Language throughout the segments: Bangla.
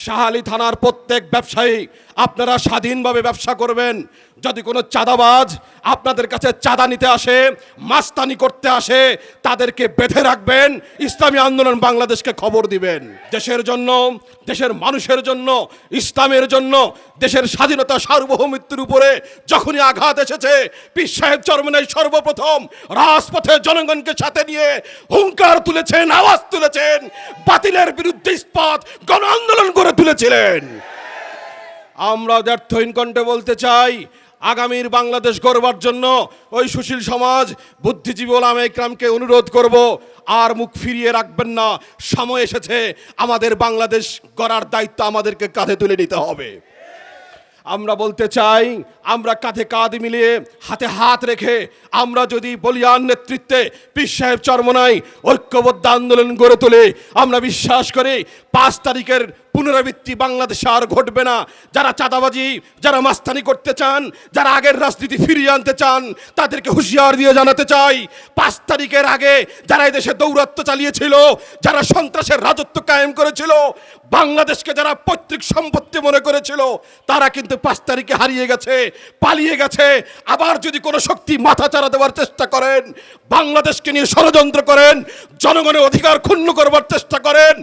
শাহালি থানার প্রত্যেক ব্যবসায়ী আপনারা স্বাধীনভাবে ব্যবসা করবেন। যদি কোনো চাঁদাবাজ আপনাদের কাছে চাঁদা নিতে আসে, মাস্তানি করতে আসে, তাদেরকে বেঁধে রাখবেন, ইসলামী আন্দোলন বাংলাদেশকে খবর দিবেন। দেশের জন্য, দেশের মানুষের জন্য, ইসলামের জন্য, দেশের স্বাধীনতা সার্বভৌমিত্বের উপরে যখনই আঘাত এসেছে, পীর সাহেব চরমনাই সর্বপ্রথম রাজপথে জনগণকে সাথে নিয়ে হুঙ্কার তুলেছেন, আওয়াজ তুলেছেন, বাতিলের বিরুদ্ধে ইস্পাত গণ আন্দোলন করে তুলেছিলেন। আমরা ব্যর্থহীন কণ্ঠে বলতে চাই, আগামীর বাংলাদেশ গড়বার জন্য ওই সুশীল সমাজ বুদ্ধিজীবী ওলামে ইকরামকে অনুরোধ করব, আর মুখ ফিরিয়ে রাখবেন না, সময় এসেছে, আমাদের বাংলাদেশ গড়ার দায়িত্ব আমাদেরকে কাঁধে তুলে নিতে হবে। আমরা বলতে চাই, আমরা কাঁধে কাঁধ মিলিয়ে হাতে হাত রেখে, আমরা যদি বলিয়ান নেতৃত্বে পীর সাহেব চরমনাই ঐক্যবদ্ধ আন্দোলন গড়ে তোলে, আমরা বিশ্বাস করি পাঁচ তারিখের পুনরাবৃত্তি বাংলাদেশে আর ঘটবে না। যারা চাঁদাবাজি, যারা মাস্তানি করতে চান, যারা আগের রাজনীতি ফিরিয়ে আনতে চান, তাদেরকে হুঁশিয়ার দিয়ে জানাতে চাই, পাঁচ তারিখের আগে যারা দেশে দৌরাত্ম চালিয়েছিল, যারা সন্ত্রাসের রাজত্ব কায়েম করেছিল, বাংলাদেশকে যারা পৈতৃক সম্পত্তি মনে করেছিল, তারা কিন্তু পাঁচ তারিখে হারিয়ে গেছে, পালিয়ে গেছে। আবার যদি কোনো শক্তি মাথা চারা দেওয়ার চেষ্টা করেন, বাংলাদেশকে নিয়ে ষড়যন্ত্র করেন, জনগণের অধিকার ক্ষুণ্ণ করবার চেষ্টা করেন,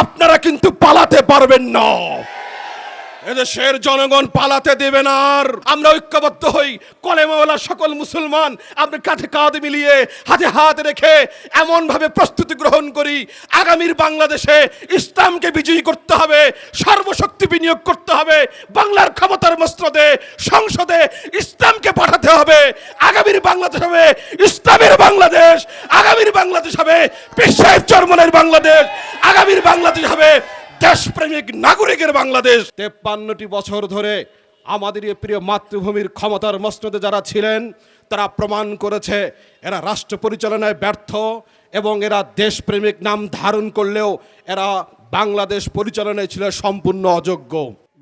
আপনারা কিন্তু পালাতে পারবেন না। এদেশের জনগণ পালাতে দেবে না আর। আমরা ঐক্যবদ্ধ হই। কলেমাওয়ালা সকল মুসলমান, আমরা কাঁধে কাঁধ মিলিয়ে, হাতে হাত রেখে এমন ভাবে প্রস্তুতি গ্রহণ করি। আগামীর বাংলাদেশে ইসলামকে বিজয়ী করতে হবে, সর্বশক্তি বিনিয়োগ করতে হবে, বাংলার ক্ষমতার মস্ত্রদে সংসদে ইসলামকে পাঠাতে হবে। আগামীর বাংলাদেশ হবে ইসলামের বাংলাদেশ। আগামীর বাংলাদেশ হবে পেশায় চরমনের বাংলাদেশ। আগামীর বাংলাদেশ হবে দেশপ্রেমিক নাগরিকের বাংলাদেশ। তেপ্পান্নটি বছর ধরে আমাদের এই প্রিয় মাতৃভূমির ক্ষমতার মসনদে যারা ছিলেন, তারা প্রমাণ করেছে, এরা রাষ্ট্র পরিচালনায় ব্যর্থ এবং এরা দেশপ্রেমিক নাম ধারণ করলেও এরা বাংলাদেশ পরিচালনায় ছিল সম্পূর্ণ অযোগ্য।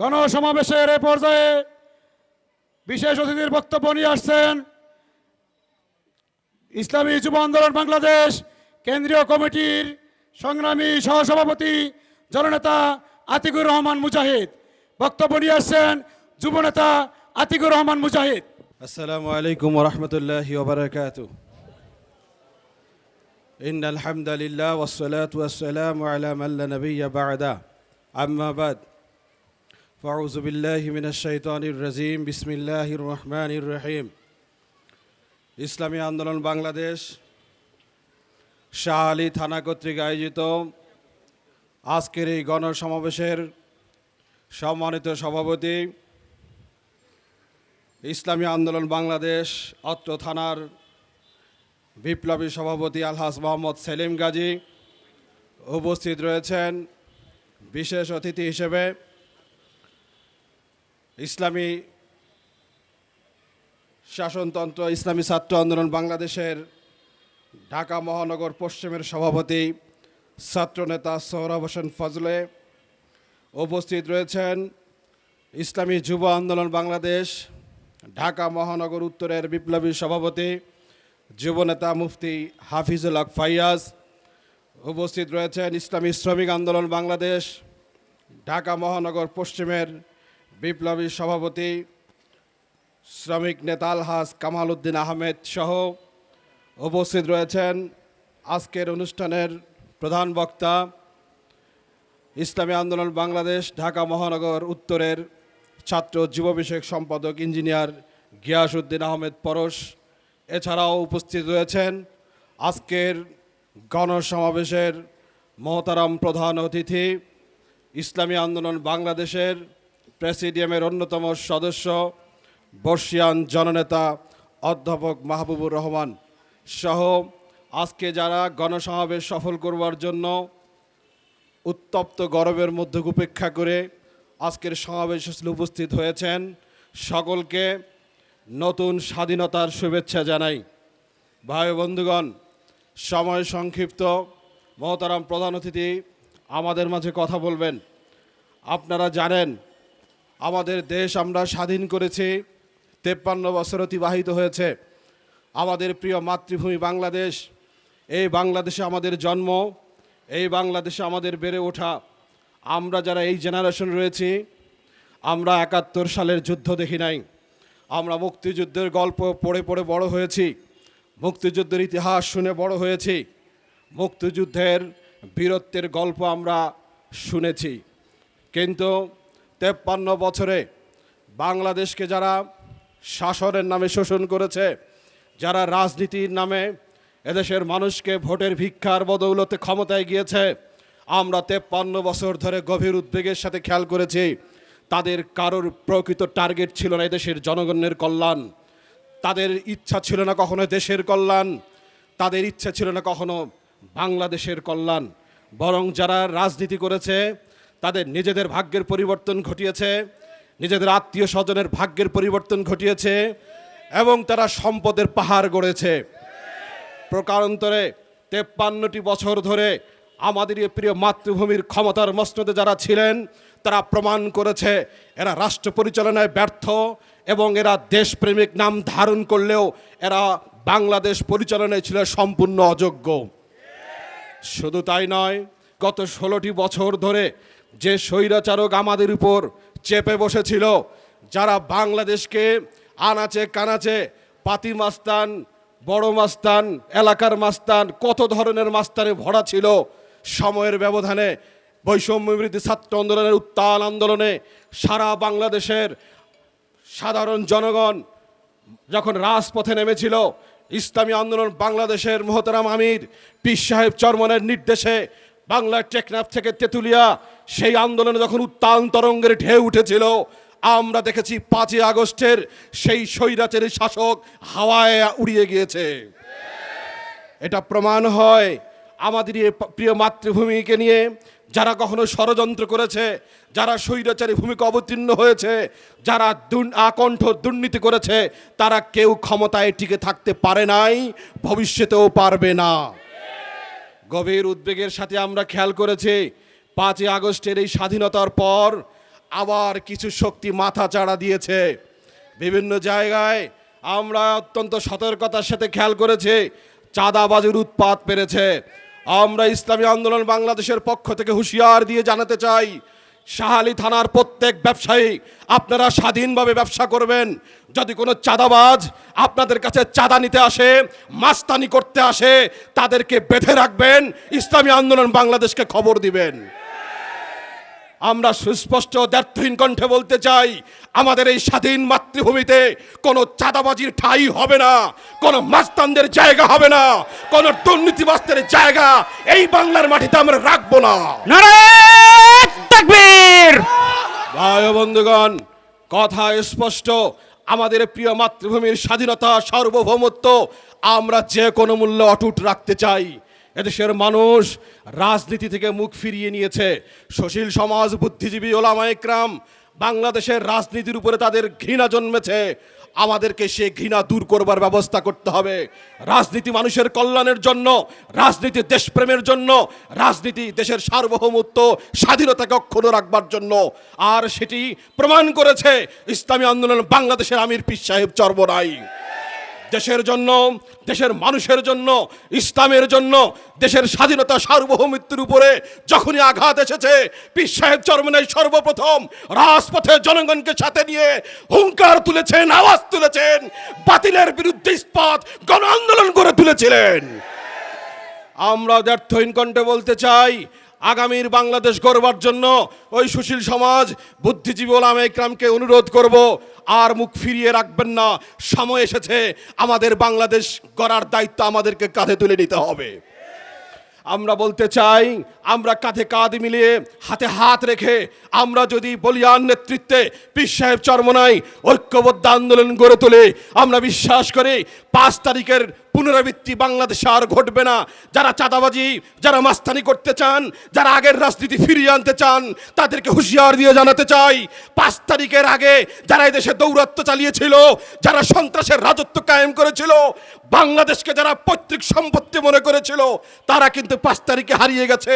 গণসমাবেশের এ পর্যায়ে বিশেষ অতিথির বক্তব্য নিয়ে আসছেন ইসলামী যুব আন্দোলন বাংলাদেশ কেন্দ্রীয় কমিটির সংগ্রামী সহসভাপতি জননেতা আতিকুর রহমান মুজাহিদ বক্তব্য নিয়ে আসছেন যুবনেতা আতিকুর রহমান মুজাহিদ السلام عليكم ورحمة الله وبركاته إن الحمد لله والصلاة والسلام على من لا نبي بعده أما بعد فأعوذ بالله من الشيطان الرجيم بسم الله الرحمن الرحيم ইসলামী আন্দোলন বাংলাদেশ শাহ আলী থানা কর্তৃক আয়োজিত আজকের এই গণসমাবেশের সম্মানিত সভাপতি, ইসলামী আন্দোলন বাংলাদেশ অত্র থানার বিপ্লবী সভাপতি আলহাস মোহাম্মদ সেলিম গাজী উপস্থিত রয়েছেন। বিশেষ অতিথি হিসেবে ইসলামী শাসনতন্ত্র, ইসলামী ছাত্র আন্দোলন বাংলাদেশের ঢাকা মহানগর পশ্চিমের সভাপতি ছাত্রনেতা সোহরাব হোসেন ফজলে উপস্থিত রয়েছেন ইসলামী যুব আন্দোলন বাংলাদেশ, ঢাকা মহানগর উত্তরের বিপ্লবী সভাপতি, যুবনেতা মুফতি হাফিজুল হক ফাইয়াজ উপস্থিত রয়েছেন ইসলামী শ্রমিক আন্দোলন বাংলাদেশ, ঢাকা মহানগর পশ্চিমের বিপ্লবী সভাপতি, শ্রমিক নেতা আলহাজ কামাল উদ্দিন আহমেদ সহ উপস্থিত রয়েছেন। আজকের অনুষ্ঠানের প্রধান বক্তা, ইসলামী আন্দোলন বাংলাদেশ, ঢাকা মহানগর উত্তরের ছাত্র যুব বিষয়ক সম্পাদক ইঞ্জিনিয়ার গিয়াসউদ্দিন আহমেদ পরশ। এছাড়াও উপস্থিত রয়েছেন আজকের গণসমাবেশের মহতারাম প্রধান অতিথি, ইসলামী আন্দোলন বাংলাদেশের প্রেসিডিয়ামের অন্যতম সদস্য, বর্ষিয়ান জননেতা অধ্যাপক মাহবুবুর রহমান সহ আজকে যারা গণসমাবেশ সফল করবার জন্য উত্তপ্ত গরমের মধ্যে উপেক্ষা করে আজকের সমাবেশ উপস্থিত হয়েছেন সকলকে নতুন স্বাধীনতার শুভেচ্ছা জানাই। ভাই বন্ধুগণ, সময় সংক্ষিপ্ত। মহতারাম প্রধান অতিথি আমাদের মাঝে কথা বলবেন। আপনারা জানেন, আমাদের দেশ আমরা স্বাধীন করেছি, তেপ্পান্ন বছর অতিবাহিত হয়েছে। আমাদের প্রিয় মাতৃভূমি বাংলাদেশ এই বাংলাদেশে আমাদের জন্ম, এই বাংলাদেশে আমাদের বেড়ে ওঠা। আমরা যারা এই জেনারেশন রয়েছি, আমরা একাত্তর সালের যুদ্ধ দেখি নাই। আমরা মুক্তিযুদ্ধের গল্প পড়ে পড়ে বড় হয়েছি। মুক্তিযুদ্ধের ইতিহাস শুনে বড় হয়েছি। মুক্তিযুদ্ধের বীরত্বের গল্প আমরা শুনেছি। কিন্তু তেপ্পান্ন বছরে বাংলাদেশকে যারা শাসনের নামে শোষণ করেছে, যারা রাজনীতির নামে এদেশের মানুষকে ভোটের ভিক্ষার বদৌলতে ক্ষমতায় গিয়েছে। আমরা তেপ্পান্ন বছর ধরে গভীর উদ্বেগের সাথে খেয়াল করেছি। তাদের কারোর প্রকৃত টার্গেট ছিল না এদেশের জনগণের কল্যাণ। তাদের ইচ্ছা ছিল না কখনো দেশের কল্যাণ। তাদের ইচ্ছা ছিল না কখনো বাংলাদেশের কল্যাণ। বরং যারা রাজনীতি করেছে, তাদের নিজেদের ভাগ্যের পরিবর্তন ঘটিয়েছে, নিজেদের আত্মীয় স্বজনের ভাগ্যের পরিবর্তন ঘটিয়েছে এবং তারা সম্পদের পাহাড় গড়েছে। প্রকারান্তরে তেপ্পান্নটি বছর ধরে আমাদের এই প্রিয় মাতৃভূমির ক্ষমতার মসনদে যারা ছিলেন, তারা প্রমাণ করেছে, এরা রাষ্ট্র পরিচালনায় ব্যর্থ এবং এরা দেশপ্রেমিক নাম ধারণ করলেও এরা বাংলাদেশ পরিচালনায় ছিল সম্পূর্ণ অযোগ্য। শুধু তাই নয়, গত ষোলোটি বছর ধরে যে স্বৈরাচারক আমাদের উপর চেপে বসেছিল, যারা বাংলাদেশকে আনাচে কানাচে পাতি মাস্তান বড় মাস্তান, এলাকার মাস্তান, কত ধরনের মাস্তানে ভরা ছিল। সময়ের ব্যবধানে বৈষম্য বিরোধী ছাত্র আন্দোলনের উত্তাল আন্দোলনে সারা বাংলাদেশের সাধারণ জনগণ যখন রাজপথে নেমেছিল, ইসলামী আন্দোলন বাংলাদেশের মোহতারাম আমির, পীর সাহেব চরমনের নির্দেশে বাংলার টেকনাফ থেকে তেঁতুলিয়া, সেই আন্দোলনে যখন উত্তাল তরঙ্গের ঢেউ উঠেছিল আমরা দেখেছি পাঁচই আগস্টের সেই স্বৈরাচারী শাসক হাওয়ায় উড়িয়ে গিয়েছে। এটা প্রমাণ হয় আমাদের প্রিয় মাতৃভূমিকে নিয়ে, যারা কখনো ষড়যন্ত্র করেছে, যারা স্বৈরাচারী ভূমিকা অবতীর্ণ হয়েছে, যারা আকণ্ঠ দুর্নীতি করেছে, তারা কেউ ক্ষমতায় টিকে থাকতে পারে নাই, ভবিষ্যতেও পারবে না। গভীর উদ্বেগের সাথে আমরা খেয়াল করেছি, পাঁচই আগস্টের এই স্বাধীনতার পর আবার কিছু শক্তি মাথা চাড়া দিয়েছে। বিভিন্ন জায়গায় আমরা অত্যন্ত সতর্কতার সাথে খেয়াল করেছি, চাঁদাবাজির উৎপাত পেরেছে। আমরা ইসলামী আন্দোলন বাংলাদেশের পক্ষ থেকে হুঁশিয়ার দিয়ে জানাতে চাই শাহালি থানার প্রত্যেক ব্যবসায়ী, আপনারা স্বাধীনভাবে ব্যবসা করবেন। যদি কোনো চাঁদাবাজ আপনাদের কাছে চাঁদা নিতে আসে, মাস্তানি করতে আসে, তাদেরকে বেঁধে রাখবেন, ইসলামী আন্দোলন বাংলাদেশকে খবর দিবেন। আমরা সুস্পষ্ট দ্ব্যর্থহীন কণ্ঠে বলতে চাই আমাদের এই স্বাধীন মাতৃভূমিতে কোনো চাঁদাবাজির ঠাই হবে না কোনো মাস্তানদের জায়গা হবে না কোনো দুর্নীতিবাস্তের জায়গা এই বাংলার মাটিতে আমরা রাখব না। ভাই বন্ধুগণ কথা স্পষ্ট আমাদের প্রিয় মাতৃভূমির স্বাধীনতা সার্বভৌমত্ব আমরা যে কোনো মূল্য অটুট রাখতে চাই। এদেশের মানুষ রাজনীতি থেকে মুখ ফিরিয়ে নিয়েছে। সুশীল সমাজ, বুদ্ধিজীবী ওলামা একরাম বাংলাদেশের রাজনীতির উপরে তাদের ঘৃণা জন্মেছে। আমাদেরকে সে ঘৃণা দূর করবার ব্যবস্থা করতে হবে। রাজনীতি মানুষের কল্যাণের জন্য, রাজনীতি দেশপ্রেমের জন্য, রাজনীতি দেশের সার্বভৌমত্ব, স্বাধীনতাকে অক্ষুণ্ণ রাখবার জন্য। আর সেটি প্রমাণ করেছে ইসলামী আন্দোলন বাংলাদেশের আমির পীর সাহেব চর্বরাই দেশের জন্য, দেশের মানুষের জন্য, ইসলামের জন্য, দেশের স্বাধীনতা সার্বভৌমিত্বের উপরে যখনই আঘাত এসেছে, পীর সাহেব চরমনাই সর্বপ্রথম রাজপথে জনগণকে সাথে নিয়ে হুঙ্কার তুলেছেন, আওয়াজ তুলেছেন, বাতিলের বিরুদ্ধে ইস্পাত গণ আন্দোলন করে তুলেছিলেন। আমরা ব্যর্থহীন কণ্ঠে বলতে চাই আগামীর বাংলাদেশ গড়বার জন্য ওই সুশীল সমাজ, বুদ্ধিজীবী ওলাম একরামকে অনুরোধ করব, আর মুখ ফিরিয়ে রাখবেন না। সময় এসেছে, আমাদের বাংলাদেশ গড়ার দায়িত্ব আমাদেরকে কাঁধে তুলে নিতে হবে। আমরা বলতে চাই, আমরা কাঁধে কাঁধ মিলিয়ে হাতে হাত রেখে আমরা যদি বলিয়ান নেতৃত্বে পীর সাহেব চরমনাই ঐক্যবদ্ধ আন্দোলন গড়ে তোলে আমরা বিশ্বাস করি, পাঁচ তারিখের পুনরাবৃত্তি বাংলাদেশে আর ঘটবে না। যারা চাঁদাবাজি, যারা মাস্তানি করতে চান, যারা আগের রাজনীতি ফিরিয়ে আনতে চান, তাদেরকে হুঁশিয়ার দিয়ে জানাতে চাই। পাঁচ তারিখের আগে যারা এদেশে দৌরাত্ম চালিয়েছিল, যারা সন্ত্রাসের রাজত্ব কায়েম করেছিল, বাংলাদেশকে যারা পৈতৃক সম্পত্তি মনে করেছিল, তারা কিন্তু পাঁচ তারিখে হারিয়ে গেছে,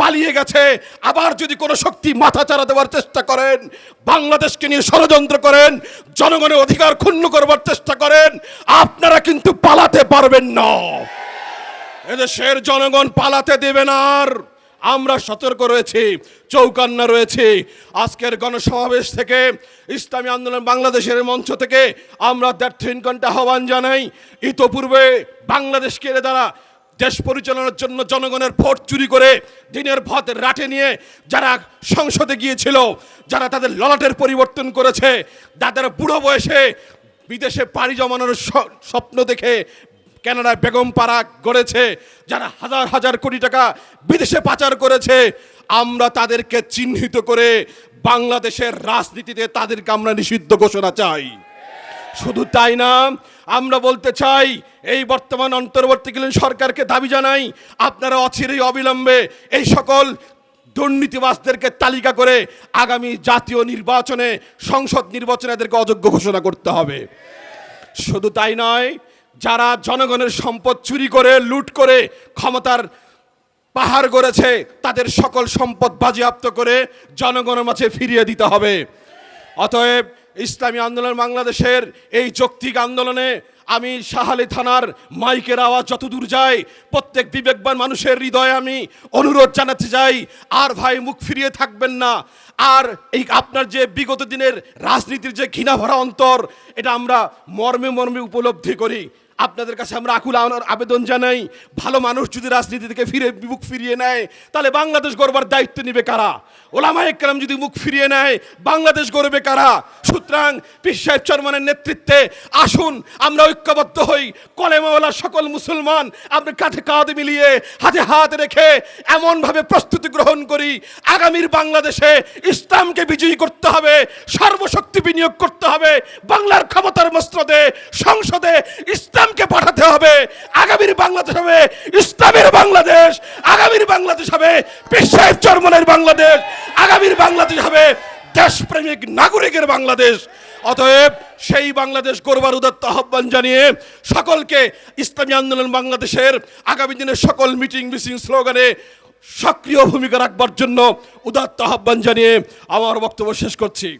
পালিয়ে গেছে। আবার যদি কোনো শক্তি মাথা চারা দেওয়ার চেষ্টা করেন, বাংলাদেশকে নিয়ে ষড়যন্ত্র করেন, জনগণের অধিকার ক্ষুণ্ণ করবার চেষ্টা করেন, আপনারা কিন্তু পালাতে পারবেন না। এদেশের জনগণ পালাতে দেবে না আর। আমরা সতর্ক রয়েছি, চৌকান্না রয়েছে। আজকের গণসমাবেশ থেকে, ইসলামী আন্দোলন বাংলাদেশের মঞ্চ থেকে আমরা তিন ঘণ্টা আহ্বান জানাই। ইতোপূর্বে বাংলাদেশকে দ্বারা দেশ পরিচালনার জন্য জনগণের ভোট চুরি করে দিনের ভোট রাটে নিয়ে যারা সংসদে গিয়েছিল, যারা তাদের ললাটের পরিবর্তন করেছে যাদের বুড়ো বয়সে বিদেশে পাড়ি জমানোর স্বপ্ন দেখে কানাডায় বেগম পাড়া গড়েছে, যারা হাজার হাজার কোটি টাকা বিদেশে পাচার করেছে, আমরা তাদেরকে চিহ্নিত করে বাংলাদেশের রাজনীতিতে তাদেরকে আমরা নিষিদ্ধ ঘোষণা চাই। শুধু তাই না, আমরা বলতে চাই, এই বর্তমান অন্তর্বর্তীকালীন সরকারকে দাবি জানাই, আপনারা অচিরেই অবিলম্বে এই সকল দুর্নীতিবাসদেরকে তালিকা করে আগামী জাতীয় নির্বাচনে, সংসদ নির্বাচনে এদেরকে অযোগ্য ঘোষণা করতে হবে। শুধু তাই নয় যারা জনগণের সম্পদ চুরি করে, লুট করে ক্ষমতার পাহাড় গড়েছে, তাদের সকল সম্পদ বাজেয়াপ্ত করে জনগণের মাঝে ফিরিয়ে দিতে হবে। অতএব ইসলামী আন্দোলন বাংলাদেশের এই যৌক্তিক আন্দোলনে আমি শাহালি থানার মাইকের আওয়াজ যতদূর যায় প্রত্যেক বিবেকবান মানুষের হৃদয়ে আমি অনুরোধ জানাতে চাই, আর ভাই মুখ ফিরিয়ে থাকবেন না। আর এই আপনার যে বিগত দিনের রাজনীতির যে ঘৃণাভরা অন্তর, এটা আমরা মর্মে মর্মে উপলব্ধি করি। আপনাদের কাছে আমরা আকুল আবেদন জানাই, ভালো মানুষ যদি রাজনীতি থেকে ফিরে, মুখ ফিরিয়ে নেয়, তাহলে বাংলাদেশ গড়বার দায়িত্ব নেবে কারা? ওলামায়ে কেরাম যদি মুখ ফিরিয়ে নেয়, বাংলাদেশ গড়বে কারা? সুতরাং পীর সাহেব চরমানের নেতৃত্বে আসুন, আমরা ঐক্যবদ্ধ হই। কলেমাওয়ালা সকল মুসলমান, আমরা কাঁধে কাঁধ মিলিয়ে হাতে হাত রেখে এমনভাবে প্রস্তুতি গ্রহণ করি, আগামীর বাংলাদেশে ইসলামকে বিজয়ী করতে হবে, সর্বশক্তি বিনিয়োগ করতে হবে, বাংলার ক্ষমতার মস্ত্রদে সংসদে ইসলামকে পাঠাতে হবে। আগামীর বাংলাদেশ হবে ইসলামের বাংলাদেশ। আগামীর বাংলাদেশ হবে সাহেব চরমনের বাংলাদেশ। আগামীর বাংলাদেশ হবে দেশপ্রেমিক নাগরিকের বাংলাদেশ। অতএব সেই বাংলাদেশ গড়বার উদাত্ত আহ্বান জানিয়ে সকলকে ইসলামী আন্দোলন বাংলাদেশের আগামী দিনের সকল মিটিং মিটিং স্লোগানে সক্রিয় ভূমিকা রাখবার জন্য উদাত্ত আহ্বান জানিয়ে আমার বক্তব্য শেষ করছি।